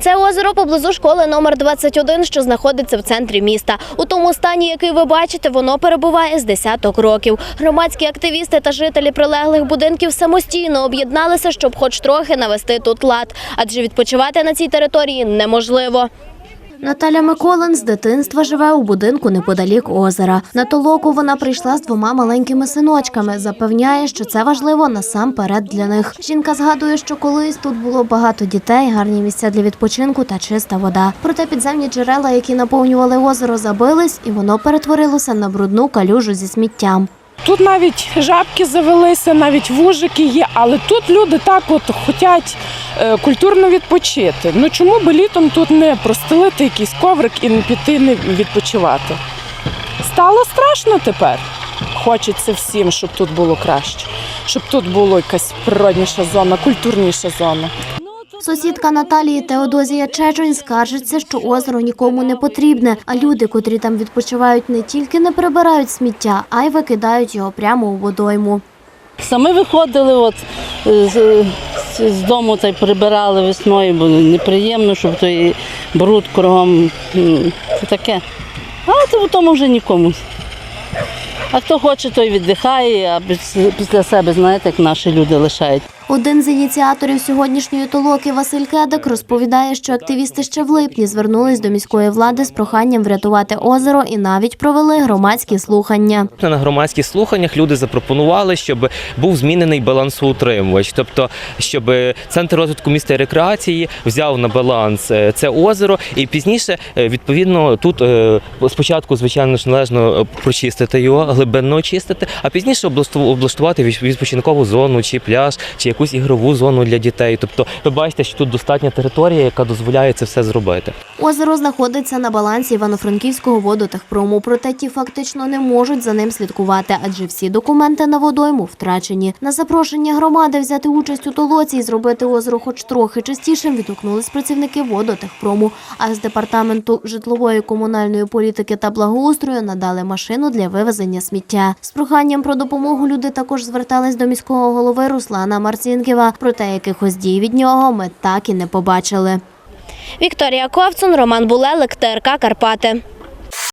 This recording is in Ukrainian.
Це озеро поблизу школи номер 21, що знаходиться в центрі міста. У тому стані, який ви бачите, воно перебуває з десяток років. Громадські активісти та жителі прилеглих будинків самостійно об'єдналися, щоб хоч трохи навести тут лад, адже відпочивати на цій території неможливо. Наталя Миколин з дитинства живе у будинку неподалік озера. На толоку вона прийшла з двома маленькими синочками. Запевняє, що це важливо насамперед для них. Жінка згадує, що колись тут було багато дітей, гарні місця для відпочинку та чиста вода. Проте підземні джерела, які наповнювали озеро, забились, і воно перетворилося на брудну калюжу зі сміттям. Тут навіть жабки завелися, навіть вужики є, але тут люди так от хочуть е, культурно відпочити. Ну чому би літом тут не простелити якийсь коврик і не піти не відпочивати? Стало страшно тепер. Хочеться всім, щоб тут було краще, щоб тут була якась природніша зона, культурніша зона. Сусідка Наталії Теодозія Чечень скаржиться, що озеро нікому не потрібне, а люди, котрі там відпочивають, не тільки не прибирають сміття, а й викидають його прямо у водойму. Саме виходили от е, з, з- з дому та й прибирали весною, бо неприємно, щоб той бруд кругом це таке. А то в тому вже нікому. А хто хоче, той віддихає, а після себе, знаєте, як наші люди лишають. Один з ініціаторів сьогоднішньої толоки Василь Кедик розповідає, що активісти ще в липні звернулись до міської влади з проханням врятувати озеро і навіть провели громадські слухання. На громадських слуханнях люди запропонували, щоб був змінений балансоутримувач, тобто щоб центр розвитку міста і рекреації взяв на баланс е, це озеро, і пізніше е, відповідно тут е, спочатку, звичайно ж, належно прочистити його, глибинно очистити, а пізніше облашту- облаштувати відп- відпочинкову зону чи пляж, чи якусь ігрову зону для дітей. Тобто, ви бачите, що тут достатня територія, яка дозволяє це все зробити. Озеро знаходиться на балансі Івано-Франківського водотехпрому, проте ті фактично не можуть за ним слідкувати, адже всі документи на водойму втрачені. На запрошення громади взяти участь у толоці і зробити озеро хоч трохи чистішим відгукнулись працівники водотехпрому. А з департаменту житлової комунальної політики та благоустрою надали машину для вивезення сміття. З проханням про допомогу люди також звертались до міського голови Руслана Марцінківа. Проте якихось дій від нього ми так і не побачили. Вікторія Ковцун, Роман Булелик, ТРК Карпати.